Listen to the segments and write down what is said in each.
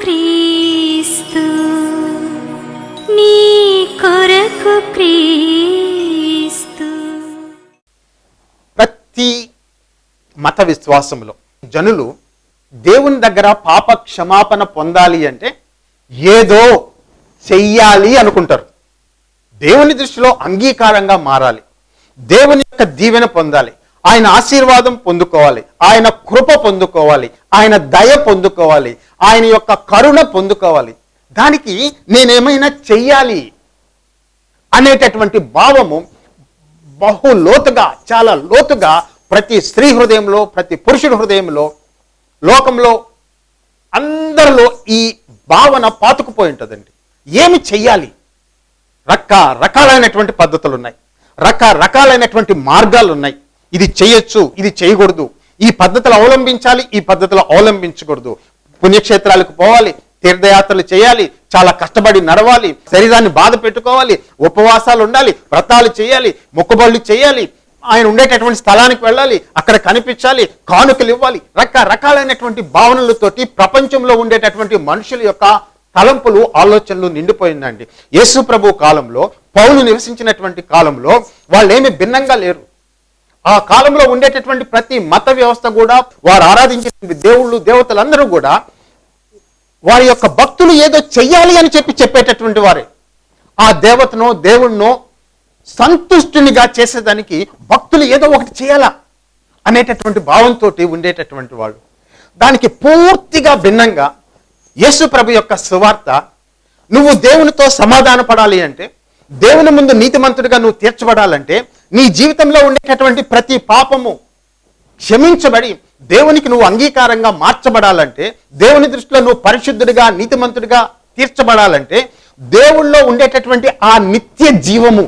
క్రీస్తు నీ కొరకు క్రీస్తు. ప్రతి మత విశ్వాసంలో జనులు దేవుని దగ్గర పాప క్షమాపణ పొందాలి అంటే ఏదో చెయ్యాలి అనుకుంటారు. దేవుని దృష్టిలో అంగీకారంగా మారాలి. దేవుని యొక్క దీవెన పొందాలి. ఆయన ఆశీర్వాదం పొందుకోవాలి. ఆయన కృప పొందుకోవాలి. ఆయన దయ పొందుకోవాలి. ఆయన యొక్క కరుణ పొందుకోవాలి. దానికి నేనేమైనా చెయ్యాలి అనేటటువంటి భావము బహు లోతుగా చాలా లోతుగా ప్రతి స్త్రీ హృదయంలో ప్రతి పురుషుడి హృదయంలో లోకంలో అందరిలో ఈ భావన పాతుకుపోయి ఉంటుందండి. ఏమి చెయ్యాలి? రకరకాలైనటువంటి పద్ధతులు ఉన్నాయి రకరకాలైనటువంటి మార్గాలు ఉన్నాయి ఇది చేయొచ్చు ఇది చేయకూడదు. ఈ పద్ధతులు అవలంబించాలి ఈ పద్ధతులు అవలంబించకూడదు. పుణ్యక్షేత్రాలకు పోవాలి తీర్థయాత్రలు చేయాలి చాలా కష్టపడి నడవాలి శరీరాన్ని బాధ పెట్టుకోవాలి ఉపవాసాలు ఉండాలి వ్రతాలు చేయాలి మొక్కుబళ్ళు చేయాలి ఆయన ఉండేటటువంటి స్థలానికి వెళ్ళాలి అక్కడ కనిపించాలి కానుకలు ఇవ్వాలి రకరకాలైనటువంటి భావనలతోటి ప్రపంచంలో ఉండేటటువంటి మనుషుల యొక్క తలంపులు ఆలోచనలు నిండిపోయిందండి. యేసు ప్రభు కాలంలో పౌలు నివసించినటువంటి కాలంలో వాళ్ళు ఏమి భిన్నంగా లేరు. ఆ కాలంలో ఉండేటటువంటి ప్రతి మత వ్యవస్థ కూడా వారు ఆరాధించే దేవుళ్ళు దేవతలందరూ కూడా వారి యొక్క భక్తులు ఏదో చెయ్యాలి అని చెప్పి చెప్పేటటువంటి వారే. ఆ దేవతనో దేవుణ్ణో సంతుష్టునిగా చేసేదానికి భక్తులు ఏదో ఒకటి చేయాలా అనేటటువంటి భావంతో ఉండేటటువంటి వాళ్ళు. దానికి పూర్తిగా భిన్నంగా యేసు ప్రభు యొక్క సువార్త నువ్వు దేవునితో సమాధాన పడాలి అంటే దేవుని ముందు నీతిమంతుడిగా నువ్వు తీర్చబడాలంటే నీ జీవితంలో ఉండేటటువంటి ప్రతి పాపము క్షమించబడి దేవునికి నువ్వు అంగీకారంగా మార్చబడాలంటే దేవుని దృష్టిలో నువ్వు పరిశుద్ధుడిగా నీతిమంతుడిగా తీర్చబడాలంటే దేవుళ్ళో ఉండేటటువంటి ఆ నిత్య జీవము.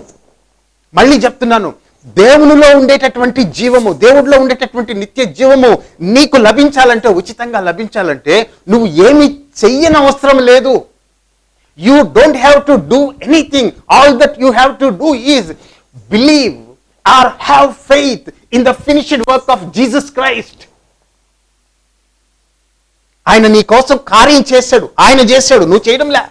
మళ్ళీ చెప్తున్నాను దేవునిలో ఉండేటటువంటి జీవము దేవుడిలో ఉండేటటువంటి నిత్య జీవము నీకు లభించాలంటే ఉచితంగా లభించాలంటే నువ్వు ఏమి చెయ్యని అవసరం లేదు. You don't have to do anything all that you have to do is believe or have faith in the finished work of Jesus Christ ఆయన నీ కోసం కార్యం చేశాడు. ఆయన చేశాడు. నువ్వు చేయడంలే.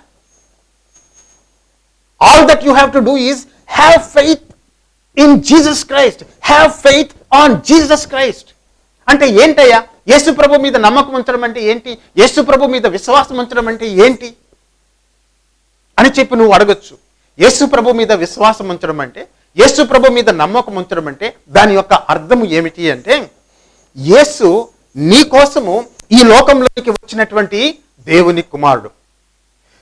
All that you have to do is have faith in Jesus Christ have faith on Jesus Christ అంటే ఏంటయ్యా? యేసు ప్రభు మీద నమ్మకం ఉంచడం అంటే ఏంటి? యేసు ప్రభు మీద విశ్వాసం ఉంచడం అంటే ఏంటి? అని చెప్పి నువ్వు అడగచ్చు. యేసు ప్రభు మీద విశ్వాసం ఉంచడం అంటే యేసు ప్రభు మీద నమ్మకం ఉంచడం అంటే దాని యొక్క అర్థం ఏమిటి అంటే యేసు నీ కోసము ఈ లోకంలోకి వచ్చినటువంటి దేవుని కుమారుడు.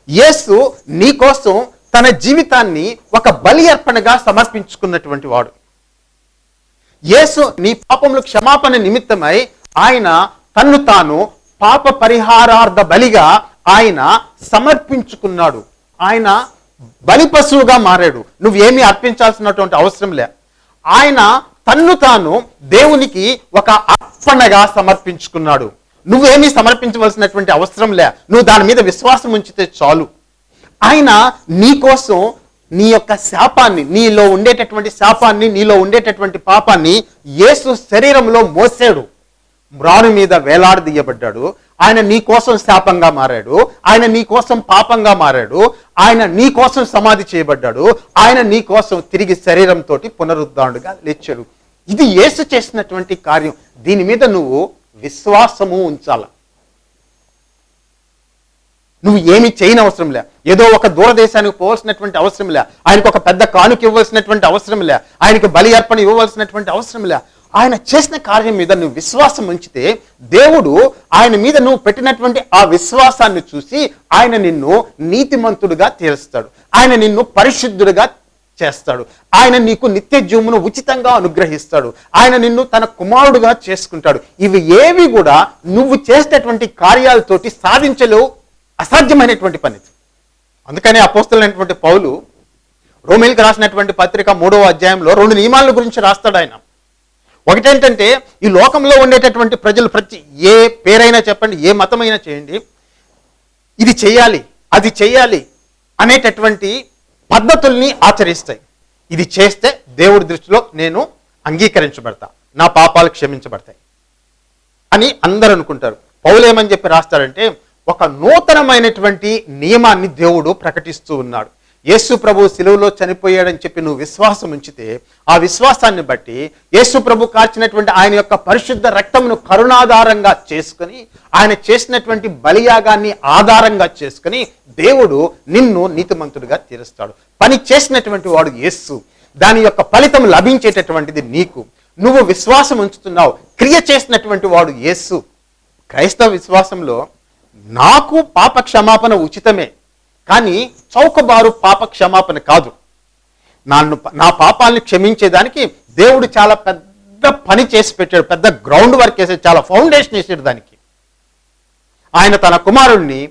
యేసు నీ కోసం తన జీవితాన్ని ఒక బలి అర్పణగా సమర్పించుకున్నటువంటి వాడు. యేసు నీ పాపములు క్షమాపణ నిమిత్తమై ఆయన తన్ను తాను పాప పరిహారార్థ బలిగా ఆయన సమర్పించుకున్నాడు. ఆయన బలి పశువుగా మారాడు. నువ్వేమీ అర్పించాల్సినటువంటి అవసరం లే. ఆయన తన్ను తాను దేవునికి ఒక అర్పణగా సమర్పించుకున్నాడు. నువ్వేమీ సమర్పించవలసినటువంటి అవసరం లే. నువ్వు దాని మీద విశ్వాసం ఉంచితే చాలు. ఆయన నీ కోసం నీ యొక్క శాపాన్ని నీలో ఉండేటటువంటి శాపాన్ని నీలో ఉండేటటువంటి పాపాన్ని యేసు శరీరంలో మోసాడు. మ్రాను మీద వేలాడదీయబడ్డాడు. ఆయన నీ కోసం శాపంగా మారాడు. ఆయన నీ కోసం పాపంగా మారాడు. ఆయన నీ కోసం సమాధి చేయబడ్డాడు. ఆయన నీ కోసం తిరిగి శరీరంతో పునరుద్ధానుడుగా లేచాడు. ఇది యేసు చేసినటువంటి కార్యం. దీని మీద నువ్వు విశ్వాసము ఉంచాల. నువ్వు ఏమి చేయని అవసరం లే. ఏదో ఒక దూరదేశానికి పోవాల్సినటువంటి అవసరం లే. ఆయనకు ఒక పెద్ద కానుక ఇవ్వాల్సినటువంటి అవసరం లే. ఆయనకి బలి అర్పణ ఇవ్వవలసినటువంటి అవసరం లే. ఆయన చేసిన కార్యం మీద నువ్వు విశ్వాసం ఉంచితే దేవుడు ఆయన మీద నువ్వు పెట్టినటువంటి ఆ విశ్వాసాన్ని చూసి ఆయన నిన్ను నీతిమంతుడుగా తీరుస్తాడు. ఆయన నిన్ను పరిశుద్ధుడుగా చేస్తాడు. ఆయన నీకు నిత్య జీవమును ఉచితంగా అనుగ్రహిస్తాడు. ఆయన నిన్ను తన కుమారుడుగా చేసుకుంటాడు. ఇవి ఏవి కూడా నువ్వు చేసేటటువంటి కార్యాలతోటి సాధించలేవు. అసాధ్యమైనటువంటి పని అందుకనే అపోస్తులైనటువంటి పౌలు రోమిల్కి రాసినటువంటి పత్రిక మూడవ అధ్యాయంలో రెండు నియమాల గురించి రాస్తాడు ఆయన. ఒకటేంటంటే ఈ లోకంలో ఉండేటటువంటి ప్రజలు ప్రతి ఏ పేరైనా చెప్పండి ఏ మతమైనా చేయండి ఇది చేయాలి అది చేయాలి అనేటటువంటి పద్ధతుల్ని ఆచరిస్తాయి. ఇది చేస్తే దేవుడి దృష్టిలో నేను అంగీకరించబడతా నా పాపాలు క్షమించబడతాయి అని అందరూ అనుకుంటారు. పౌలేమని చెప్పి రాస్తారంటే ఒక నూతనమైనటువంటి నియమాన్ని దేవుడు ప్రకటిస్తూ ఉన్నాడు. యేసు ప్రభు సిలువలో చనిపోయాడని చెప్పి నువ్వు విశ్వాసం ఉంచితే ఆ విశ్వాసాన్ని బట్టి యేసు ప్రభు కార్చినటువంటి ఆయన యొక్క పరిశుద్ధ రక్తమును కరుణాధారంగా చేసుకుని ఆయన చేసినటువంటి బలియాగాన్ని ఆధారంగా చేసుకుని దేవుడు నిన్ను నీతిమంతుడిగా తీరుస్తాడు. పని చేసినటువంటి వాడు యేసు. దాని యొక్క ఫలితం లభించేటటువంటిది నీకు. నువ్వు విశ్వాసం ఉంచుతున్నావు. క్రియ చేసినటువంటి వాడు యేసు. క్రైస్తవ విశ్వాసంలో నాకు పాప క్షమాపణ ఉచితమే. కానీ చౌకబారు పాప క్షమాపణ కాదు. నన్ను నా పాపాలను క్షమించేదానికి దేవుడు చాలా పెద్ద పని చేసి పెట్టాడు పెద్ద గ్రౌండ్ వర్క్ వేసాడు చాలా ఫౌండేషన్ వేసాడు దానికి. ఆయన తన కుమారుణ్ణి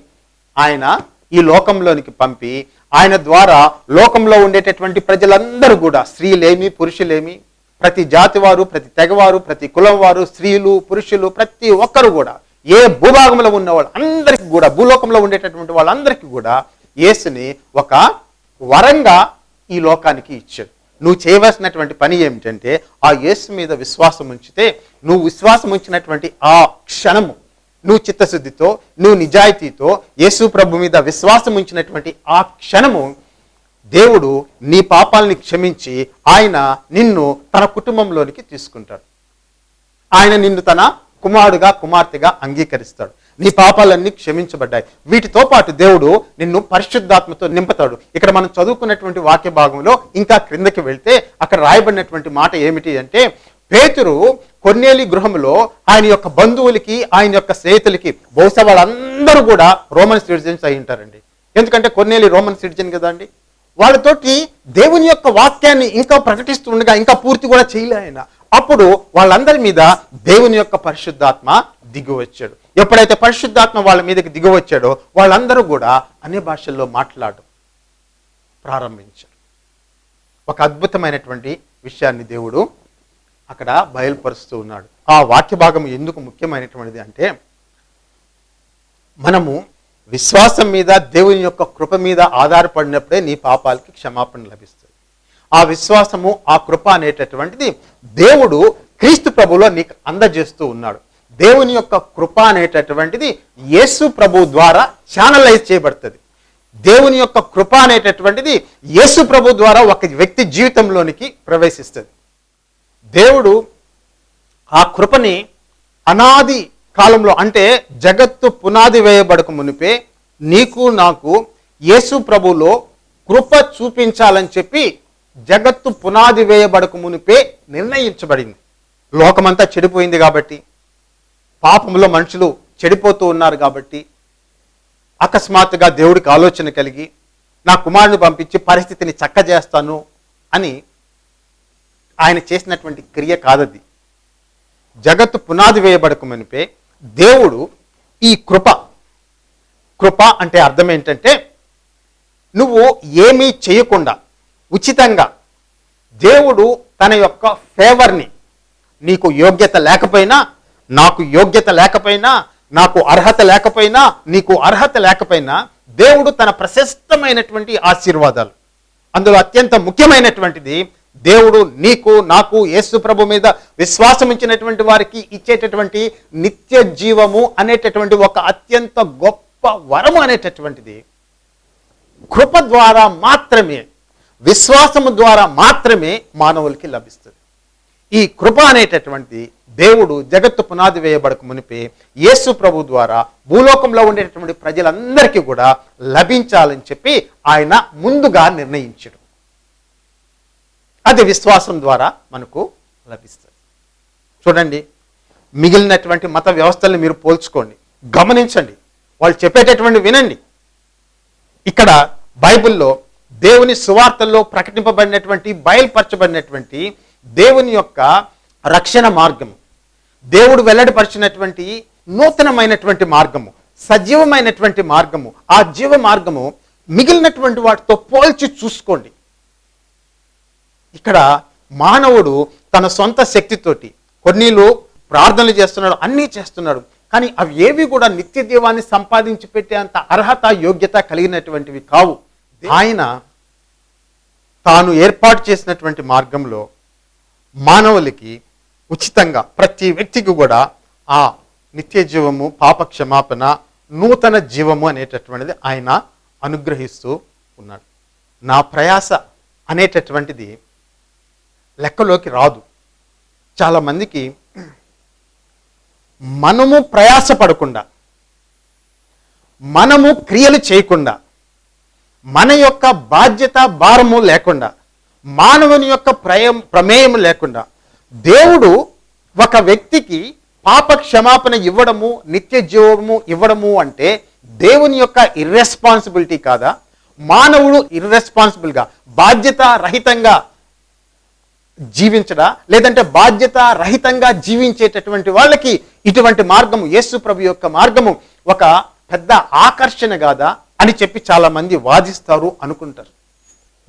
ఆయన ఈ లోకంలోనికి పంపి ఆయన ద్వారా లోకంలో ఉండేటటువంటి ప్రజలందరూ కూడా స్త్రీలేమి పురుషులేమి ప్రతి జాతి వారు ప్రతి తెగవారు ప్రతి కులం వారు స్త్రీలు పురుషులు ప్రతి ఒక్కరు కూడా ఏ భూభాగంలో ఉన్న వాళ్ళు అందరికీ కూడా భూలోకంలో ఉండేటటువంటి వాళ్ళందరికీ కూడా యేసుని ఒక వరంగా ఈ లోకానికి ఇచ్చాడు. నువ్వు చేయవలసినటువంటి పని ఏమిటంటే ఆ యేసు మీద విశ్వాసం ఉంచితే నువ్వు విశ్వాసం ఉంచినటువంటి ఆ క్షణము నువ్వు చిత్తశుద్ధితో నువ్వు నిజాయితీతో యేసు ప్రభు మీద విశ్వాసం ఉంచినటువంటి ఆ క్షణము దేవుడు నీ పాపాలని క్షమించి ఆయన నిన్ను తన కుటుంబంలోనికి తీసుకుంటాడు. ఆయన నిన్ను తన కుమారుడుగా కుమార్తెగా అంగీకరిస్తాడు. నీ పాపాలన్నీ క్షమించబడ్డాయి. వీటితో పాటు దేవుడు నిన్ను పరిశుద్ధాత్మతో నింపుతాడు. ఇక్కడ మనం చదువుకున్నటువంటి వాక్య భాగంలో ఇంకా క్రిందకి వెళ్తే అక్కడ రాయబడినటువంటి మాట ఏమిటి అంటే పేతురు కొన్నేలి గృహంలో ఆయన యొక్క బంధువులకి ఆయన యొక్క స్నేహితులకి బహుశా వాళ్ళందరూ కూడా రోమన్ సిటిజన్స్ అయి ఉంటారండి. ఎందుకంటే కొన్నేలి రోమన్ సిటిజన్ కదా అండి. వాళ్ళతోటి దేవుని యొక్క వాక్యాన్ని ఇంకా ప్రకటిస్తూ ఉండగా ఇంకా పూర్తి కూడా చేయలే ఆయన. అప్పుడు వాళ్ళందరి మీద దేవుని యొక్క పరిశుద్ధాత్మ దిగువచ్చాడు ఎప్పుడైతే పరిశుద్ధాత్మ వాళ్ళ మీదకి దిగవచ్చాడో వాళ్ళందరూ కూడా అన్ని భాషల్లో మాట్లాడడం ప్రారంభించారు. ఒక అద్భుతమైనటువంటి విషయాన్ని దేవుడు అక్కడ బయలుపరుస్తూ ఉన్నాడు. ఆ వాక్య భాగం ఎందుకు ముఖ్యమైనటువంటిది అంటే మనము విశ్వాసం మీద దేవుని యొక్క కృప మీద ఆధారపడినప్పుడే నీ పాపాలకి క్షమాపణ లభిస్తుంది. ఆ విశ్వాసము ఆ కృప అనేటటువంటిది దేవుడు క్రీస్తు ప్రభులో నీకు అందజేస్తూ ఉన్నాడు. దేవుని యొక్క కృప అనేటటువంటిది యేసు ప్రభు ద్వారా ఛానలైజ్ చేయబడుతుంది. దేవుని యొక్క కృప అనేటటువంటిది యేసు ప్రభు ద్వారా ఒక వ్యక్తి జీవితంలోనికి ప్రవేశిస్తుంది. దేవుడు ఆ కృపని అనాది కాలంలో అంటే జగత్తు పునాది వేయబడక మునిపే నీకు నాకు యేసు ప్రభులో కృప చూపించాలని చెప్పి జగత్తు పునాది వేయబడక మునిపే నిర్ణయించబడింది. లోకమంతా చెడిపోయింది కాబట్టి పాపంలో మనుషులు చెడిపోతూ ఉన్నారు కాబట్టి అకస్మాత్తుగా దేవుడికి ఆలోచన కలిగి నా కుమారుని పంపించి పరిస్థితిని చక్కజేస్తాను అని ఆయన చేసినటువంటి క్రియ కాదది. జగత్తు పునాది వేయబడకమనిపే దేవుడు ఈ కృప కృప అంటే అర్థం ఏంటంటే నువ్వు ఏమీ చేయకుండా ఉచితంగా దేవుడు తన యొక్క ఫేవర్ని నీకు యోగ్యత లేకపోయినా నాకు యోగ్యత లేకపోయినా నాకు అర్హత లేకపోయినా నీకు అర్హత లేకపోయినా దేవుడు తన ప్రశస్తమైనటువంటి ఆశీర్వాదాలు. అందులో అత్యంత ముఖ్యమైనటువంటిది దేవుడు నీకు నాకు యేసు ప్రభు మీద విశ్వాసం ఉంచినటువంటి వారికి ఇచ్చేటటువంటి నిత్య జీవము అనేటటువంటి ఒక అత్యంత గొప్ప వరము అనేటటువంటిది. కృప ద్వారా మాత్రమే విశ్వాసము ద్వారా మాత్రమే మానవులకి లభిస్తుంది. ఈ కృప అనేటటువంటి దేవుడు జగత్తు పునాది వేయబడక మునిపే యేసు ప్రభు ద్వారా భూలోకంలో ఉండేటటువంటి ప్రజలందరికీ కూడా లభించాలని చెప్పి ఆయన ముందుగా నిర్ణయించడు. అది విశ్వాసం ద్వారా మనకు లభిస్తుంది. చూడండి మిగిలినటువంటి మత వ్యవస్థల్ని మీరు పోల్చుకోండి గమనించండి వాళ్ళు చెప్పేటటువంటి వినండి. ఇక్కడ బైబిల్లో దేవుని సువార్తల్లో ప్రకటింపబడినటువంటి బయలుపరచబడినటువంటి దేవుని యొక్క రక్షణ మార్గము. దేవుడు వెల్లడిపరిచినటువంటి నూతనమైనటువంటి మార్గము సజీవమైనటువంటి మార్గము. ఆ జీవ మార్గము మిగిలినటువంటి వాటితో పోల్చి చూసుకోండి. ఇక్కడ మానవుడు తన సొంత శక్తితోటి కొన్నిలు ప్రార్థనలు చేస్తున్నాడు అన్నీ చేస్తున్నాడు. కానీ అవి ఏవి కూడా నిత్య దీవాన్ని సంపాదించి పెట్టేంత అర్హత యోగ్యత కలిగినటువంటివి కావు. ఆయన తాను ఏర్పాటు చేసినటువంటి మార్గంలో మానవులకి ఉచితంగా ప్రతి వ్యక్తికి కూడా ఆ నిత్య జీవము పాప క్షమాపణ నూతన జీవము అనేటటువంటిది ఆయన అనుగ్రహిస్తూ ఉన్నాడు. నా ప్రయాస అనేటటువంటిది లెక్కలోకి రాదు. చాలామందికి మనము ప్రయాస పడకుండా మనము క్రియలు చేయకుండా మన యొక్క బాధ్యత భారము లేకుండా మానవుని యొక్క ప్రయం ప్రమేయం లేకుండా దేవుడు ఒక వ్యక్తికి పాప క్షమాపణ ఇవ్వడము నిత్య జీవము ఇవ్వడము అంటే దేవుని యొక్క ఇర్రెస్పాన్సిబిలిటీ కాదా? మానవుడు ఇర్రెస్పాన్సిబుల్గా బాధ్యత రహితంగా జీవించడా? లేదంటే బాధ్యత రహితంగా జీవించేటటువంటి వాళ్ళకి ఇటువంటి మార్గము యేసు ప్రభు యొక్క మార్గము ఒక పెద్ద ఆకర్షణ కాదా అని చెప్పి చాలా మంది వాదిస్తారు అనుకుంటారు.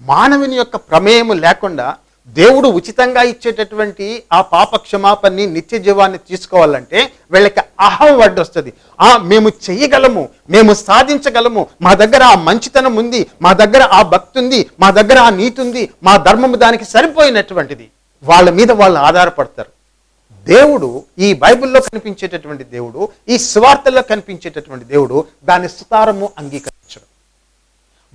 మానవుని యొక్క ప్రమేయము లేకుండా దేవుడు ఉచితంగా ఇచ్చేటటువంటి ఆ పాప క్షమాపణని నిత్య జీవాన్ని తీసుకోవాలంటే వీళ్ళకి అహం వడ్డొస్తుంది. ఆ మేము చేయగలము మేము సాధించగలము మా దగ్గర ఆ మంచితనం ఉంది మా దగ్గర ఆ భక్తి ఉంది మా దగ్గర ఆ నీతి ఉంది మా ధర్మము దానికి సరిపోయినటువంటిది. వాళ్ళ మీద వాళ్ళు ఆధారపడతారు. దేవుడు ఈ బైబిల్లో కనిపించేటటువంటి దేవుడు ఈ స్వార్థల్లో కనిపించేటటువంటి దేవుడు దాని సుతారము అంగీకరించడం.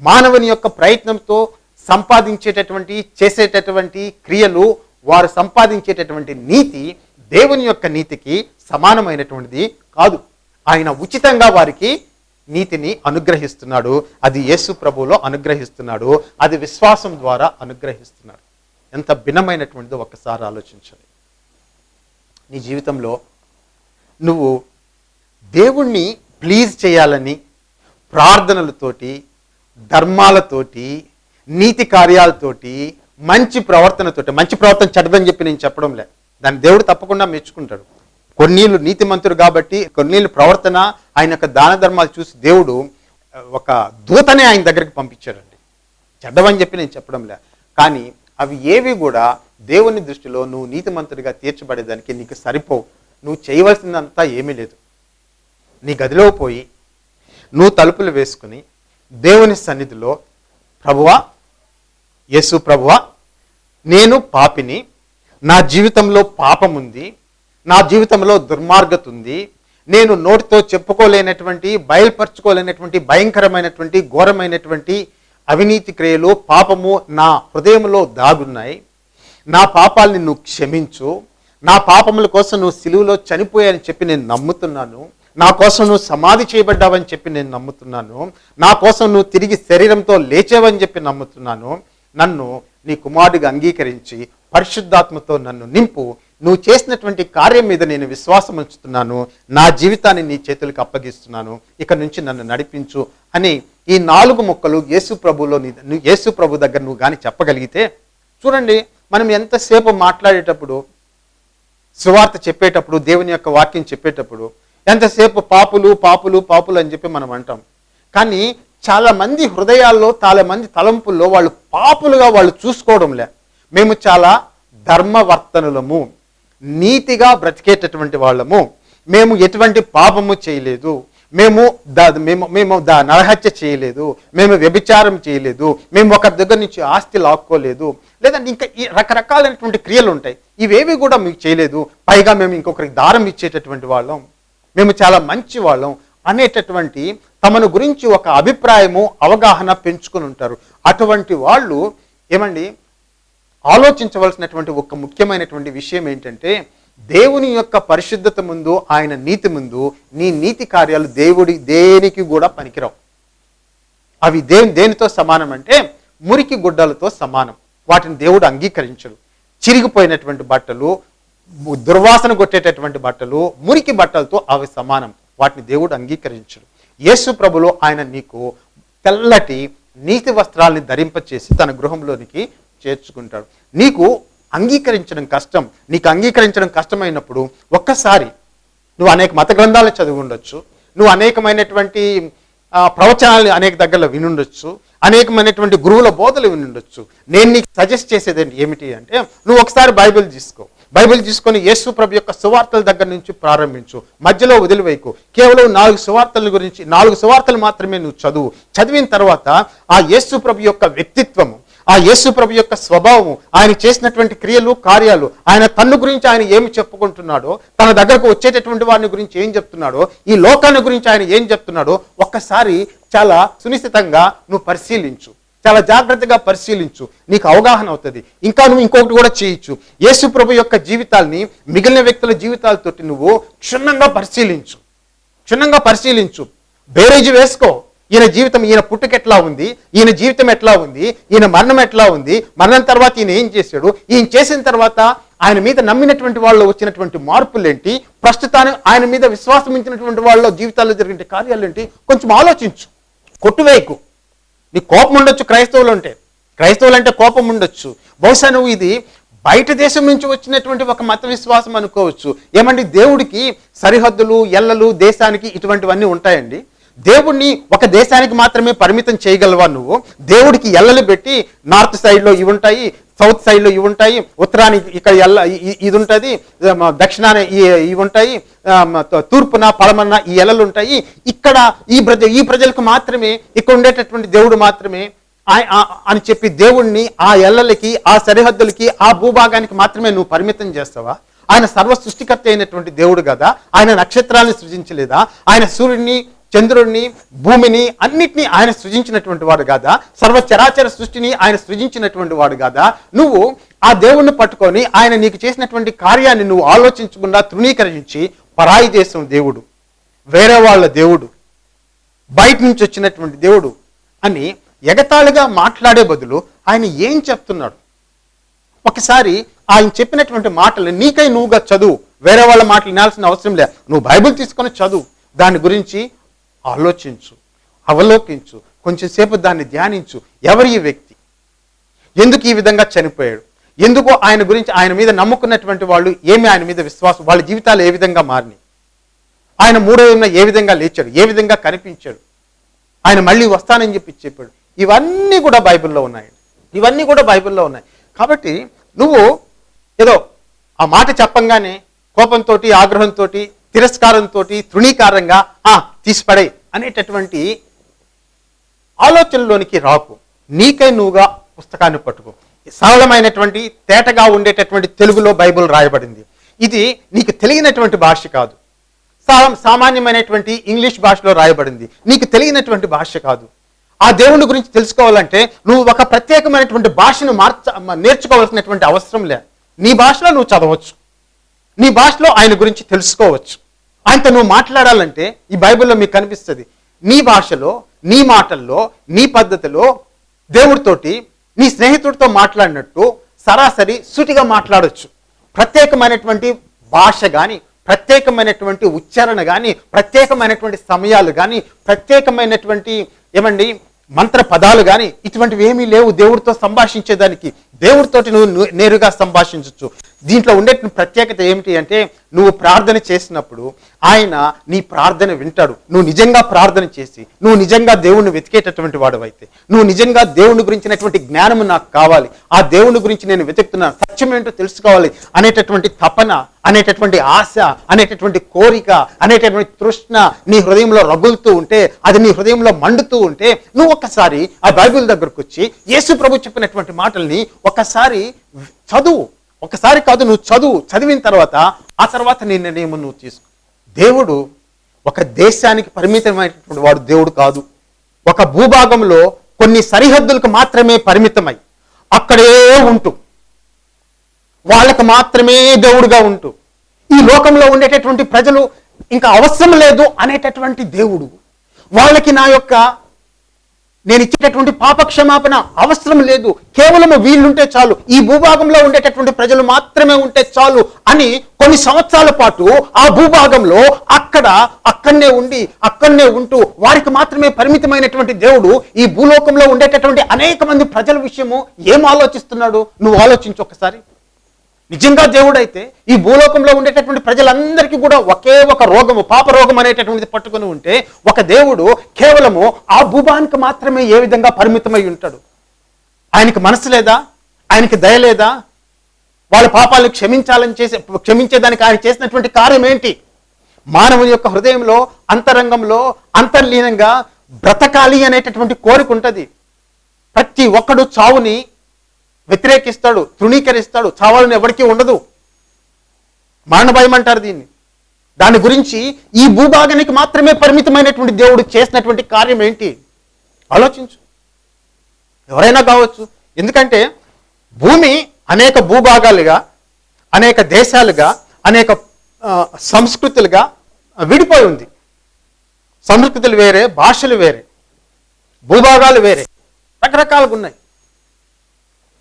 మానవుని యొక్క ప్రయత్నంతో సంపాదించేటటువంటి చేసేటటువంటి క్రియలు వారు సంపాదించేటటువంటి నీతి దేవుని యొక్క నీతికి సమానమైనటువంటిది కాదు. ఆయన ఉచితంగా వారికి నీతిని అనుగ్రహిస్తున్నాడు. అది యేసు ప్రభువులో అనుగ్రహిస్తున్నాడు. అది విశ్వాసం ద్వారా అనుగ్రహిస్తున్నాడు. ఎంత భిన్నమైనటువంటిదో ఒక్కసారి ఆలోచించండి. నీ జీవితంలో నువ్వు దేవుణ్ణి ప్లీజ్ చేయాలని ప్రార్థనలతోటి ధర్మాలతోటి నీతి కార్యాలతోటి మంచి ప్రవర్తనతోటి మంచి ప్రవర్తన చెడ్డదని చెప్పి నేను చెప్పడం లే దాన్ని దేవుడు తప్పకుండా మెచ్చుకుంటాడు. కొన్నిళ్ళు నీతిమంతుడు కాబట్టి కొన్నీళ్ళు ప్రవర్తన ఆయన యొక్క దాన ధర్మాలు చూసి దేవుడు ఒక దూతనే ఆయన దగ్గరికి పంపించాడండి. చెడ్డవని చెప్పి నేను చెప్పడం లే కానీ అవి ఏవి కూడా దేవుని దృష్టిలో నువ్వు నీతిమంతుడిగా తీర్చబడేదానికి నీకు సరిపోవు. నువ్వు చేయవలసిందంతా ఏమీ లేదు. నీ గదిలో పోయి నువ్వు తలుపులు వేసుకుని దేవుని సన్నిధిలో ప్రభువా యేసు ప్రభువా నేను పాపిని నా జీవితంలో పాపం ఉంది నా జీవితంలో దుర్మార్గత ఉంది నేను నోటితో చెప్పుకోలేనటువంటి బయలుపరచుకోలేనటువంటి భయంకరమైనటువంటి ఘోరమైనటువంటి అవినీతి క్రియలు పాపము నా హృదయంలో దాగున్నాయి. నా పాపాలని నువ్వు క్షమించు. నా పాపముల కోసం నువ్వు సిలువులో చనిపోయాయని చెప్పి నేను నమ్ముతున్నాను. నా కోసం నువ్వు సమాధి చేయబడ్డావని చెప్పి నేను నమ్ముతున్నాను. నా కోసం నువ్వు తిరిగి శరీరంతో లేచేవని చెప్పి నమ్ముతున్నాను. నన్ను నీ కుమారుడిగా అంగీకరించి పరిశుద్ధాత్మతో నన్ను నింపు. నువ్వు చేసినటువంటి కార్యం మీద నేను విశ్వాసం ఉంచుతున్నాను. నా జీవితాన్ని నీ చేతులకు అప్పగిస్తున్నాను. ఇక నుంచి నన్ను నడిపించు అని ఈ నాలుగు మొక్కలు యేసు ప్రభులో నీ నువ్వు యేసు ప్రభు దగ్గర నువ్వు కానీ చెప్పగలిగితే చూడండి మనం ఎంతసేపు మాట్లాడేటప్పుడు సువార్త చెప్పేటప్పుడు దేవుని యొక్క వాక్యం చెప్పేటప్పుడు ఎంతసేపు పాపులు పాపులు పాపులు అని చెప్పి మనం అంటాం. కానీ చాలామంది హృదయాల్లో చాలామంది తలంపుల్లో వాళ్ళు పాపులుగా వాళ్ళు చూసుకోవడంలే. మేము చాలా ధర్మవర్తనులము. నీతిగా బ్రతికేటటువంటి వాళ్ళము. మేము ఎటువంటి పాపము చేయలేదు. మేము మేము మేము దా నరహత్య చేయలేదు. మేము వ్యభిచారం చేయలేదు. మేము ఒకరి దగ్గర నుంచి ఆస్తి లాక్కోలేదు. లేదంటే ఇంకా ఈ రకరకాలైనటువంటి క్రియలు ఉంటాయి. ఇవేవి కూడా మీకు చేయలేదు. పైగా మేము ఇంకొకరికి దారం ఇచ్చేటటువంటి వాళ్ళం. మేము చాలా మంచి వాళ్ళం అనేటటువంటి తమను గురించి ఒక అభిప్రాయము అవగాహన పెంచుకొని ఉంటారు. అటువంటి వాళ్ళు ఏమండి? ఆలోచించవలసినటువంటి ఒక ముఖ్యమైనటువంటి విషయం ఏంటంటే దేవుని యొక్క పరిశుద్ధత ముందు ఆయన నీతి ముందు నీ నీతి కార్యాలు దేవుడి దేనికి కూడా పనికిరావు. అవి దే దేనితో సమానం అంటే మురికి గుడ్డలతో సమానం. వాటిని దేవుడు అంగీకరించడు. చిరిగిపోయినటువంటి బట్టలు దుర్వాసన కొట్టేటటువంటి బట్టలు మురికి బట్టలతో అవి సమానం. వాటిని దేవుడు అంగీకరించడు. యేసు ప్రభులో ఆయన నీకు తెల్లటి నీతి వస్త్రాల్ని ధరింపచేసి తన గృహంలోనికి చేర్చుకుంటాడు. నీకు అంగీకరించడం కష్టం. నీకు అంగీకరించడం కష్టమైనప్పుడు ఒక్కసారి నువ్వు అనేక మత గ్రంథాలు చదివి ఉండొచ్చు. నువ్వు అనేకమైనటువంటి ప్రవచనాలు అనేక దగ్గరలో వినుండొచ్చు అనేకమైనటువంటి గురువుల బోధలు వినుండొచ్చు నేను నీకు సజెస్ట్ చేసేది ఏమిటి అంటే నువ్వు ఒకసారి బైబిల్ తీసుకో. బైబిల్ తీసుకొని యేసు ప్రభు యొక్క సువార్తల దగ్గర నుంచి ప్రారంభించు. మధ్యలో వదిలివేయకు. కేవలం నాలుగు సువార్తల గురించి నాలుగు సువార్తలు మాత్రమే నువ్వు చదువు. చదివిన తర్వాత ఆ యేసు ప్రభు యొక్క వ్యక్తిత్వము ఆ యేసు ప్రభు యొక్క స్వభావం ఆయన చేసినటువంటి క్రియలు కార్యాలు ఆయన తన్ను గురించి ఆయన ఏమి చెప్పుకుంటున్నాడో తన దగ్గరకు వచ్చేటటువంటి వారిని గురించి ఏం చెప్తున్నాడో ఈ లోకాన్ని గురించి ఆయన ఏం చెప్తున్నాడో ఒక్కసారి చాలా సునిశ్చితంగా నువ్వు పరిశీలించు. చాలా జాగ్రత్తగా పరిశీలించు. నీకు అవగాహన అవుతుంది. ఇంకా నువ్వు ఇంకొకటి కూడా చేయొచ్చు యేసు ప్రభు యొక్క జీవితాల్ని మిగిలిన వ్యక్తుల జీవితాలతోటి నువ్వు క్షుణ్ణంగా పరిశీలించు. క్షుణ్ణంగా పరిశీలించు. బేరేజ్ వేసుకో. ఈయన జీవితం ఈయన పుట్టుక ఎట్లా ఉంది? ఈయన జీవితం ఎట్లా ఉంది? ఈయన మరణం ఎట్లా ఉంది? మరణం తర్వాత ఈయన ఏం చేశాడు? ఈయన చేసిన తర్వాత ఆయన మీద నమ్మినటువంటి వాళ్ళు వచ్చినటువంటి మార్పులు ఏంటి ప్రస్తుతాన్ని ఆయన మీద విశ్వాసం ఇచ్చినటువంటి వాళ్ళ జీవితాల్లో జరిగిన కార్యాలు ఏంటి కొంచెం ఆలోచించు. కొట్టువేయకు. నీకు కోపం ఉండొచ్చు క్రైస్తవులు అంటే. క్రైస్తవులు అంటే కోపం ఉండొచ్చు. బహుశా నువ్వు ఇది బయట దేశం నుంచి వచ్చినటువంటి ఒక మత విశ్వాసం అనుకోవచ్చు. ఏమండి? దేవుడికి సరిహద్దులు ఎల్లలు దేశానికి ఇటువంటివన్నీ ఉంటాయండి. దేవుణ్ణి ఒక దేశానికి మాత్రమే పరిమితం చేయగలవా నువ్వు? దేవుడికి ఎల్లలు పెట్టి నార్త్ సైడ్లో ఇవి ఉంటాయి సౌత్ సైడ్లో ఇవి ఉంటాయి ఉత్తరానికి ఇక్కడ ఎల్ల ఇది ఉంటుంది దక్షిణాన ఈ- ఇవి ఉంటాయి తూర్పున పడమన్న ఈ ఎలలు ఉంటాయి. ఇక్కడ ఈ ప్రజ ఈ ప్రజలకు మాత్రమే ఇక్కడ ఉండేటటువంటి దేవుడు మాత్రమే అని చెప్పి దేవుణ్ణి ఆ ఎల్లలకి ఆ సరిహద్దులకి ఆ భూభాగానికి మాత్రమే నువ్వు పరిమితం చేస్తావా? ఆయన సర్వ సృష్టికర్త అయినటువంటి దేవుడు కదా. ఆయన నక్షత్రాలను సృజించలేదా? ఆయన సూర్యుడిని చంద్రుడిని భూమిని అన్నిటినీ ఆయన సృజించినటువంటి వాడు కాదా? సర్వ చరాచర సృష్టిని ఆయన సృజించినటువంటి వాడు కాదా? నువ్వు ఆ దేవుణ్ణి పట్టుకొని ఆయన నీకు చేసినటువంటి కార్యాన్ని నువ్వు ఆలోచించకుండా తృణీకరించి పరాయి దేశం దేవుడు వేరే వాళ్ళ దేవుడు బయట నుంచి వచ్చినటువంటి దేవుడు అని ఎగతాళిగా మాట్లాడే బదులు ఆయన ఏం చెప్తున్నాడు? ఒకసారి ఆయన చెప్పినటువంటి మాటలు నీకై నువ్వుగా చదువు వేరే వాళ్ళ మాటలు వినాల్సిన అవసరం లే. నువ్వు బైబిల్ తీసుకొని చదువు. దాని గురించి ఆలోచించు అవలోకించు కొంచెం సేపు దాన్ని ధ్యానించు. ఎవరి ఈ వ్యక్తి? ఎందుకు ఈ విధంగా చనిపోయాడు? ఎందుకు ఆయన గురించి ఆయన మీద నమ్ముకున్నటువంటి వాళ్ళు ఏమి ఆయన మీద విశ్వాసం? వాళ్ళ జీవితాలు ఏ విధంగా మారినాయి? ఆయన మూడో ఉన్న ఏ విధంగా లేచాడు? ఏ విధంగా కనిపించాడు? ఆయన మళ్ళీ వస్తానని చెప్పి చెప్పాడు. ఇవన్నీ కూడా బైబిల్లో ఉన్నాయి. ఇవన్నీ కూడా బైబిల్లో ఉన్నాయి. కాబట్టి నువ్వు ఏదో ఆ మాట చెప్పంగానే కోపంతో ఆగ్రహంతో తిరస్కారంతో తృణీకారంగా ఆ తీసిపడే అనేటటువంటి ఆలోచనలోనికి రాకు. నీకై నువ్వుగా పుస్తకాన్ని పట్టుకో. సరళమైనటువంటి తేటగా ఉండేటటువంటి తెలుగులో బైబిల్ రాయబడింది. ఇది నీకు తెలియనటువంటి భాష కాదు. సా- సామాన్యమైనటువంటి ఇంగ్లీష్ భాషలో రాయబడింది. నీకు తెలియనటువంటి భాష కాదు. ఆ దేవుని గురించి తెలుసుకోవాలంటే నువ్వు ఒక ప్రత్యేకమైనటువంటి భాషను మార్చ నేర్చుకోవాల్సినటువంటి అవసరం లే. నీ భాషలో నువ్వు చదవచ్చు. నీ భాషలో ఆయన గురించి తెలుసుకోవచ్చు. ఆయనతో నువ్వు మాట్లాడాలంటే ఈ బైబిల్లో మీకు కనిపిస్తుంది నీ భాషలో నీ మాటల్లో నీ పద్ధతిలో దేవుడితోటి నీ స్నేహితుడితో మాట్లాడినట్టు సరాసరి సూటిగా మాట్లాడొచ్చు. ప్రత్యేకమైనటువంటి భాష కానీ ప్రత్యేకమైనటువంటి ఉచ్చారణ కానీ ప్రత్యేకమైనటువంటి సమయాలు కానీ ప్రత్యేకమైనటువంటి ఏమండి మంత్ర పదాలు కానీ ఇటువంటివి ఏమీ లేవు దేవుడితో సంభాషించేదానికి. దేవుడితోటి నువ్వు నేరుగా సంభాషించవచ్చు దీంట్లో ఉండే ప్రత్యేకత ఏమిటి అంటే నువ్వు ప్రార్థన చేసినప్పుడు ఆయన నీ ప్రార్థన వింటాడు. నువ్వు నిజంగా ప్రార్థన చేసి నువ్వు నిజంగా దేవుణ్ణి వెతికేటటువంటి వాడవైతే నువ్వు నిజంగా దేవుని గురించినటువంటి జ్ఞానం నాకు కావాలి ఆ దేవుని గురించి నేను వెతుకుతున్నాను సత్యం ఏంటో తెలుసుకోవాలి అనేటటువంటి తపన అనేటటువంటి ఆశ అనేటటువంటి కోరిక అనేటటువంటి తృష్ణ నీ హృదయంలో రగులుతూ ఉంటే అది నీ హృదయంలో మండుతూ ఉంటే నువ్వు ఒక్కసారి ఆ బైబిల్ దగ్గరకు వచ్చి యేసు ప్రభు చెప్పినటువంటి మాటల్ని ఒక్కసారి చదువు. ఒకసారి కాదు నువ్వు చదువు చదివిన తర్వాత ఆ తర్వాత నీ నిర్ణయం నువ్వు తీసుకో. దేవుడు ఒక దేశానికి పరిమితమైనటువంటి వాడు దేవుడు కాదు. ఒక భూభాగంలో కొన్ని సరిహద్దులకు మాత్రమే పరిమితమై అక్కడే ఉంటూ. వాళ్ళకు మాత్రమే దేవుడుగా ఉంటూ. ఈ లోకంలో ఉండేటటువంటి ప్రజలు ఇంకా అవసరం లేదు అనేటటువంటి దేవుడు. వాళ్ళకి నా యొక్క నేను ఇచ్చేటటువంటి పాప క్షమాపణ అవసరం లేదు. కేవలం వీళ్ళుంటే చాలు. ఈ భూభాగంలో ఉండేటటువంటి ప్రజలు మాత్రమే ఉంటే చాలు అని కొన్ని సంవత్సరాల పాటు ఆ భూభాగంలో అక్కడ అక్కడనే ఉండి అక్కడనే ఉంటూ వారికి మాత్రమే పరిమితమైనటువంటి దేవుడు ఈ భూలోకంలో ఉండేటటువంటి అనేక మంది ప్రజల విషయము ఏం ఆలోచిస్తున్నాడు? నువ్వు ఆలోచించు ఒకసారి. నిజంగా దేవుడైతే ఈ భూలోకంలో ఉండేటటువంటి ప్రజలందరికీ కూడా ఒకే ఒక రోగము పాప రోగం అనేటటువంటిది పట్టుకొని ఉంటే ఒక దేవుడు కేవలము ఆ భూభానికి మాత్రమే ఏ విధంగా పరిమితమై ఉంటాడు? ఆయనకి మనసు లేదా? ఆయనకి దయ లేదా? వాళ్ళ పాపాలను క్షమించాలని చేసే క్షమించేదానికి ఆయన చేసినటువంటి కార్యం ఏంటి? మానవుని యొక్క హృదయంలో అంతరంగంలో అంతర్లీనంగా బ్రతకాలి అనేటటువంటి కోరిక ఉంటుంది. ప్రతి ఒక్కడు చావుని వ్యతిరేకిస్తాడు తృణీకరిస్తాడు చావాలని ఎవరికీ ఉండదు. మరణ భయం అంటారు దీన్ని. దాని గురించి ఈ భూభాగానికి మాత్రమే పరిమితమైనటువంటి దేవుడు చేసినటువంటి కార్యం ఏంటి? ఆలోచించు. ఎవరైనా కావచ్చు. ఎందుకంటే భూమి అనేక భూభాగాలుగా అనేక దేశాలుగా అనేక ఆ, సంస్కృతులుగా విడిపోయి ఉంది. సంస్కృతులు వేరే భాషలు వేరే భూభాగాలు వేరే రకరకాలుగా ఉన్నాయి.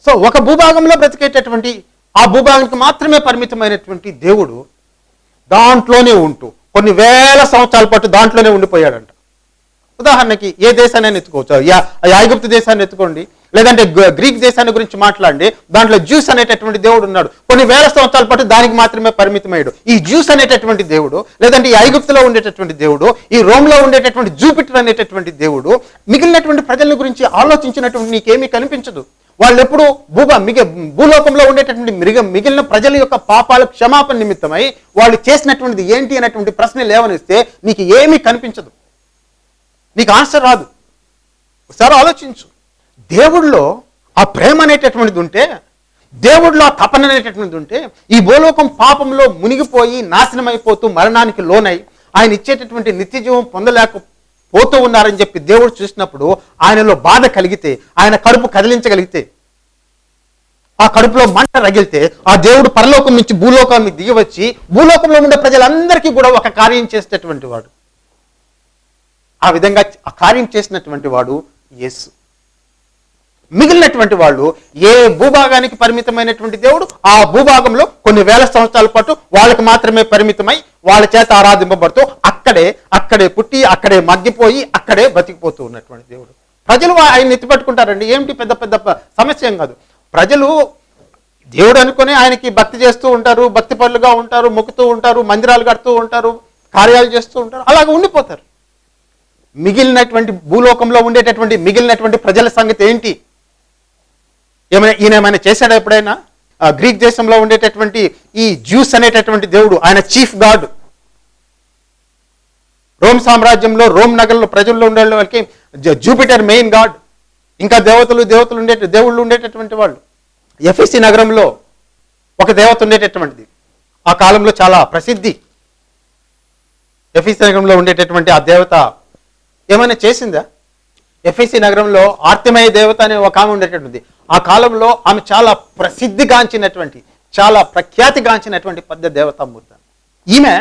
సో ఒక భూభాగంలో బ్రతికేటటువంటి ఆ భూభాగానికి మాత్రమే పరిమితమైనటువంటి దేవుడు దాంట్లోనే ఉంటూ కొన్ని వేల సంవత్సరాల పాటు దాంట్లోనే ఉండిపోయాడంట. ఉదాహరణకి ఏ దేశాన్ని ఎత్తుకోవచ్చు? యా ఐగుప్తు దేశాన్ని ఎత్తుకోండి లేదంటే గ్రీక్ దేశాన్ని గురించి మాట్లాడండి దాంట్లో జ్యూస్ అనేటటువంటి దేవుడు ఉన్నాడు. కొన్ని వేల సంవత్సరాల పాటు దానికి మాత్రమే పరిమితమయ్యాడు. ఈ జ్యూస్ అనేటటువంటి దేవుడు లేదంటే ఈ ఐగుప్తులో ఉండేటటువంటి దేవుడు ఈ రోమ్లో ఉండేటటువంటి జూపిటర్ అనేటటువంటి దేవుడు మిగిలినటువంటి ప్రజల గురించి ఆలోచించినటువంటి నీకేమీ కనిపించదు. వాళ్ళు ఎప్పుడు భూభా మిగ భూలోకంలో ఉండేటటువంటి మిగ మిగిలిన ప్రజల యొక్క పాపాల క్షమాపణ నిమిత్తమై వాళ్ళు చేసినటువంటిది ఏంటి అనేటువంటి ప్రశ్న లేవనిస్తే నీకు ఏమీ కనిపించదు. నీకు ఆన్సర్ రాదు. ఒకసారి ఆలోచించు. దేవుడిలో ఆ ప్రేమ అనేటటువంటిది ఉంటే దేవుడిలో ఆ తపన అనేటటువంటిది ఉంటే ఈ భూలోకం పాపంలో మునిగిపోయి నాశనం అయిపోతూ మరణానికి లోనై ఆయన ఇచ్చేటటువంటి నిత్యజీవం పొందలేక పోతూ ఉన్నారని చెప్పి దేవుడు చూసినప్పుడు ఆయనలో బాధ కలిగితే ఆయన కడుపు కదిలించగలిగితే ఆ కడుపులో మంట రగిలితే ఆ దేవుడు పరలోకం నుంచి భూలోకాన్ని దిగి వచ్చి భూలోకంలో ఉండే ప్రజలందరికీ కూడా ఒక కార్యం చేసేటటువంటి వాడు. ఆ విధంగా ఆ కార్యం చేసినటువంటి వాడు యేసు. మిగిలినటువంటి వాళ్ళు ఏ భూభాగానికి పరిమితమైనటువంటి దేవుడు ఆ భూభాగంలో కొన్ని వేల సంవత్సరాల పాటు వాళ్ళకి మాత్రమే పరిమితమై వాళ్ళ చేత ఆరాధింపబడుతూ అక్కడే అక్కడే పుట్టి అక్కడే మగ్గిపోయి అక్కడే బతికిపోతూ ఉన్నటువంటి దేవుడు. ప్రజలు ఆయన ఎత్తిపెట్టుకుంటారండి. ఏమిటి పెద్ద పెద్ద సమస్య ఏం కాదు. ప్రజలు దేవుడు అనుకుని ఆయనకి భక్తి చేస్తూ ఉంటారు భక్తి పనులుగా ఉంటారు మొక్కుతూ ఉంటారు మందిరాలు కడుతూ ఉంటారు కార్యాలు చేస్తూ ఉంటారు అలాగ ఉండిపోతారు. మిగిలినటువంటి భూలోకంలో ఉండేటటువంటి మిగిలినటువంటి ప్రజల సంగతి ఏంటి? ఏమైనా ఈయన ఏమైనా చేశాడా ఎప్పుడైనా? గ్రీక్ దేశంలో ఉండేటటువంటి ఈ జ్యూస్ అనేటటువంటి దేవుడు ఆయన చీఫ్ గాడ్. రోమ్ సామ్రాజ్యంలో రోమ్ నగరంలో ప్రజల్లో ఉండే వాళ్ళకి జూపిటర్ మెయిన్ గాడ్. ఇంకా దేవతలు దేవతలు ఉండే దేవుళ్ళు ఉండేటటువంటి వాళ్ళు. ఎఫ్ఎస్సి నగరంలో ఒక దేవత ఉండేటటువంటిది. ఆ కాలంలో చాలా ప్రసిద్ధి. ఎఫ్ఎస్సి నగరంలో ఉండేటటువంటి ఆ దేవత ఏమైనా చేసిందా? ఎఫ్ఎస్సి నగరంలో ఆర్తిమయ దేవత అనే ఒక ఆమె ఉండేటటువంటిది. ఆ కాలంలో ఆమె చాలా ప్రసిద్ధిగాంచినటువంటి చాలా ప్రఖ్యాతిగాంచినటువంటి పెద్ద దేవతామూర్తి. ఈమె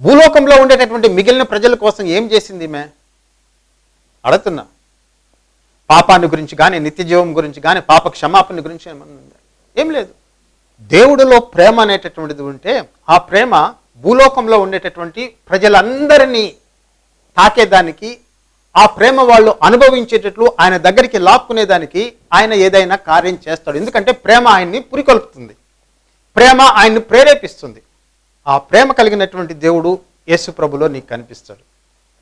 భూలోకంలో ఉండేటటువంటి మిగిలిన ప్రజల కోసం ఏం చేసింది మే అడుగుతున్నా. పాపాన్ని గురించి కానీ నిత్య జీవం గురించి కానీ పాప క్షమాపణ గురించి ఏమన్నా ఏం లేదు. దేవుడిలో ప్రేమ అనేటటువంటిది ఉంటే ఆ ప్రేమ భూలోకంలో ఉండేటటువంటి ప్రజలందరినీ తాకేదానికి ఆ ప్రేమ వాళ్ళు అనుభవించేటట్లు ఆయన దగ్గరికి లాక్కునేదానికి ఆయన ఏదైనా కార్యం చేస్తాడు. ఎందుకంటే ప్రేమ ఆయన్ని పురికొల్పుతుంది. ప్రేమ ఆయన్ని ప్రేరేపిస్తుంది. ఆ ప్రేమ కలిగినటువంటి దేవుడు యేసు ప్రభులో నీకు కనిపిస్తాడు.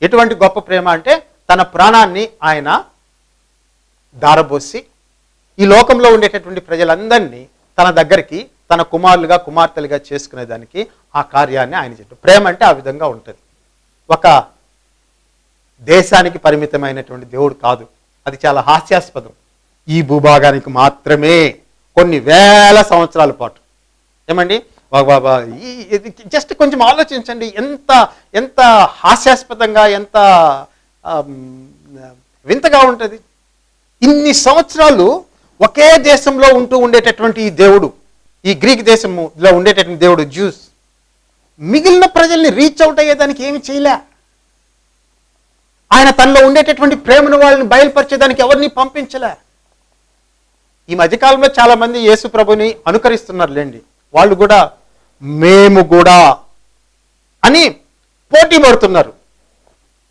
ఎటువంటి గొప్ప ప్రేమ అంటే తన ప్రాణాన్ని ఆయన దారబోసి ఈ లోకంలో ఉండేటటువంటి ప్రజలందరినీ తన దగ్గరికి తన కుమారులుగా కుమార్తెలుగా చేసుకునేదానికి ఆ కార్యాన్ని ఆయన చెప్పారు ప్రేమ అంటే ఆ విధంగా ఉంటుంది. ఒక దేశానికి పరిమితమైనటువంటి దేవుడు కాదు. అది చాలా హాస్యాస్పదం. ఈ భూభాగానికి మాత్రమే కొన్ని వేల సంవత్సరాల పాటు. ఏమండి? బాబా ఈ- జస్ట్ కొంచెం ఆలోచించండి. ఎంత ఎంత హాస్యాస్పదంగా ఎంత వింతగా ఉంటుంది. ఇన్ని సంవత్సరాలు ఒకే దేశంలో ఉంటూ ఉండేటటువంటి ఈ దేవుడు ఈ గ్రీక్ దేశంలో ఉండేటటువంటి దేవుడు జ్యూస్ మిగిలిన ప్రజల్ని రీచ్ అవుట్ అయ్యేదానికి ఏమి చేయలే. ఆయన తనలో ఉండేటటువంటి ప్రేమను వాళ్ళని బయలుపరిచేదానికి ఎవరిని పంపించలే. ఈ మధ్యకాలంలో చాలామంది యేసు ప్రభుని అనుకరిస్తున్నారు లేండి వాళ్ళు కూడా మేము కూడా అని పోటీ పడుతున్నారు.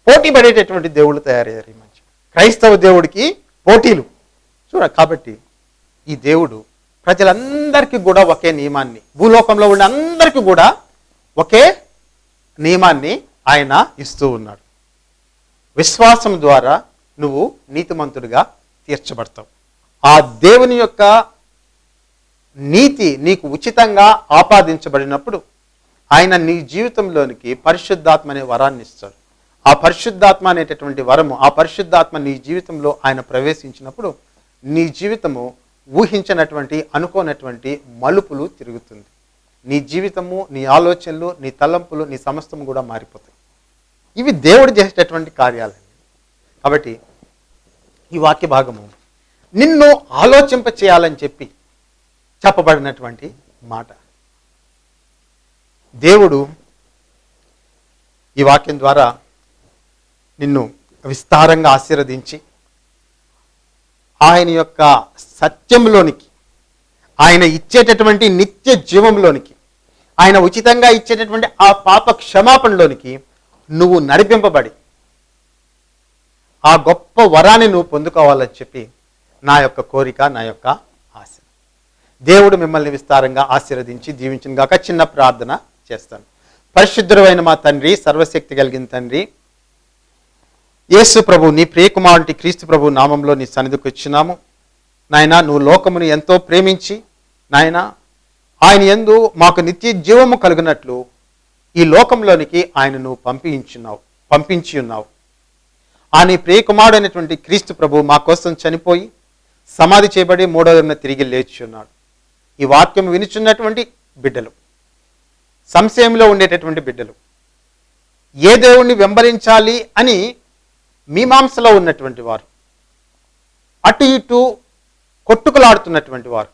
పోటీ పడేటటువంటి దేవుళ్ళు తయారయ్యారు ఈ మధ్య. క్రైస్తవ దేవుడికి పోటీలు. చూడ కాబట్టి ఈ దేవుడు ప్రజలందరికీ కూడా ఒకే నియమాన్ని భూలోకంలో ఉండే అందరికీ కూడా ఒకే నియమాన్ని ఆయన ఇస్తూ ఉన్నాడు. విశ్వాసం ద్వారా నువ్వు నీతిమంతుడిగా తీర్చబడతావు. ఆ దేవుని యొక్క నీతి నీకు ఉచితంగా ఆపాదించబడినప్పుడు ఆయన నీ జీవితంలోనికి పరిశుద్ధాత్మ అనే వరాన్ని ఇస్తాడు. ఆ పరిశుద్ధాత్మ అనేటటువంటి వరము ఆ పరిశుద్ధాత్మ నీ జీవితంలో ఆయన ప్రవేశించినప్పుడు నీ జీవితము ఊహించినటువంటి అనుకోనటువంటి మలుపులు తిరుగుతుంది. నీ జీవితము నీ ఆలోచనలు నీ తలంపులు నీ సమస్తము కూడా మారిపోతాయి. ఇవి దేవుడు చేసేటటువంటి కార్యాలండి కాబట్టి ఈ వాక్య భాగము నిన్ను ఆలోచింప చేయాలని చెప్పి చెప్పబడినటువంటి మాట. దేవుడు ఈ వాక్యం ద్వారా నిన్ను విస్తారంగా ఆశీర్వదించి ఆయన యొక్క సత్యంలోనికి ఆయన ఇచ్చేటటువంటి నిత్య జీవంలోనికి ఆయన ఉచితంగా ఇచ్చేటటువంటి ఆ పాప క్షమాపణలోనికి నువ్వు నడిపింపబడి ఆ గొప్ప వరాన్ని నువ్వు పొందుకోవాలని చెప్పి నా యొక్క కోరిక నా యొక్క దేవుడు మిమ్మల్ని విస్తారంగా ఆశీర్వదించి దీవించిన గాక చిన్న ప్రార్థన చేస్తాను. పరిశుద్ధుడైన మా తండ్రి సర్వశక్తి కలిగిన తండ్రి యేసు ప్రభు నీ ప్రియకుమారుడి క్రీస్తు ప్రభు నామంలో నీ సన్నిధికి వచ్చినాము. నాయన నువ్వు లోకమును ఎంతో ప్రేమించి నాయన ఆయన ఎందు మాకు నిత్య జీవము కలిగినట్లు ఈ లోకంలోనికి ఆయన నువ్వు పంపించున్నావు పంపించి ఉన్నావు. ఆ నీ ప్రియకుమారుడు అయినటువంటి క్రీస్తు ప్రభు మా కోసం చనిపోయి సమాధి చేయబడి మూడో తిరిగి లేచి ఉన్నాడు. ఈ వాక్యం వినుచున్నటువంటి బిడ్డలు సంశయంలో ఉండేటటువంటి బిడ్డలు. ఏ దేవుణ్ణి వెంబడించాలి అని మీమాంసలో ఉన్నటువంటి వారు అటు ఇటు కొట్టుకులాడుతున్నటువంటి వారు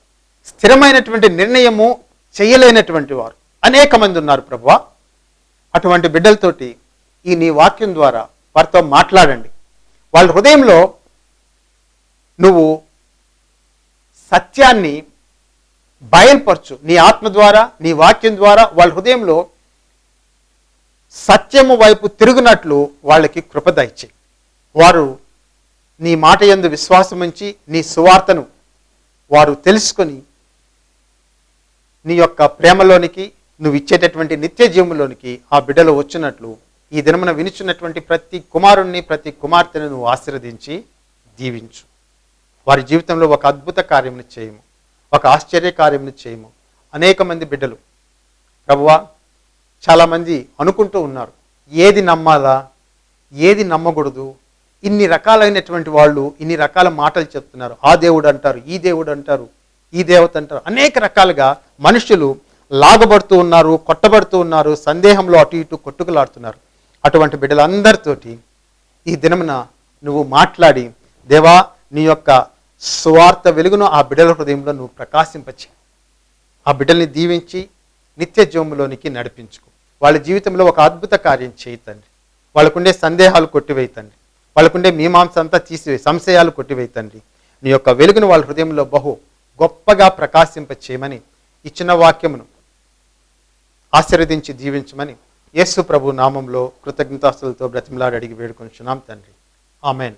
స్థిరమైనటువంటి నిర్ణయము చేయలేనటువంటి వారు అనేక మంది ఉన్నారు ప్రభువా. అటువంటి బిడ్డలతోటి ఈ నీ వాక్యం ద్వారా వారితో మాట్లాడండి. వాళ్ళ హృదయంలో నువ్వు సత్యాన్ని బయలుపరచు నీ ఆత్మ ద్వారా నీ వాక్యం ద్వారా వాళ్ళ హృదయంలో సత్యము వైపు తిరుగునట్లు వాళ్ళకి కృపదయచి వారు నీ మాట యందు విశ్వాసముంచి నీ సువార్తను వారు తెలుసుకొని నీ యొక్క ప్రేమలోనికి నువ్వు ఇచ్చేటటువంటి నిత్య జీవంలోనికి ఆ బిడ్డలు వచ్చినట్లు ఈ దినమున వినిచున్నటువంటి ప్రతి కుమారుణ్ణి ప్రతి కుమార్తెను నువ్వు ఆశీర్వదించి దీవించు వారి జీవితంలో ఒక అద్భుత కార్యమును చేయము. ఒక ఆశ్చర్యకార్యము చేయము. అనేక మంది బిడ్డలు. ప్రభువా చాలామంది అనుకుంటూ ఉన్నారు. ఏది నమ్మాలా? ఏది నమ్మకూడదు? ఇన్ని రకాలైనటువంటి వాళ్ళు ఇన్ని రకాల మాటలు చెప్తున్నారు. ఆ దేవుడు అంటారు ఈ దేవుడు అంటారు ఈ దేవత అంటారు. అనేక రకాలుగా మనుషులు లాగబడుతూ ఉన్నారు కొట్టబడుతూ ఉన్నారు సందేహంలో అటు ఇటు కొట్టుకులాడుతున్నారు. అటువంటి బిడ్డలందరితోటి ఈ దినమున నువ్వు మాట్లాడి దేవా నీ యొక్క స్వార్థ వెలుగును ఆ బిడ్డల హృదయంలో నువ్వు ప్రకాశింపచే ఆ బిడ్డల్ని దీవించి నిత్య జీవంలోనికి నడిపించుకో. వాళ్ళ జీవితంలో ఒక అద్భుత కార్యం చేయి తండ్రి. వాళ్ళకుండే సందేహాలు కొట్టివేయి తండ్రి. వాళ్ళకుండే మీమాంస అంతా తీసివే సంశయాలు కొట్టివేయి తండ్రి. నీ యొక్క వెలుగును వాళ్ళ హృదయంలో బహు గొప్పగా ప్రకాశింప చేయమని ఇచ్చిన వాక్యమును ఆశీర్వదించి దీవించమని యేసు ప్రభు నామంలో కృతజ్ఞతాస్తులతో బ్రతిమలాడి అడిగి వేడుకొంచున్నాం తండ్రి. ఆమెన్.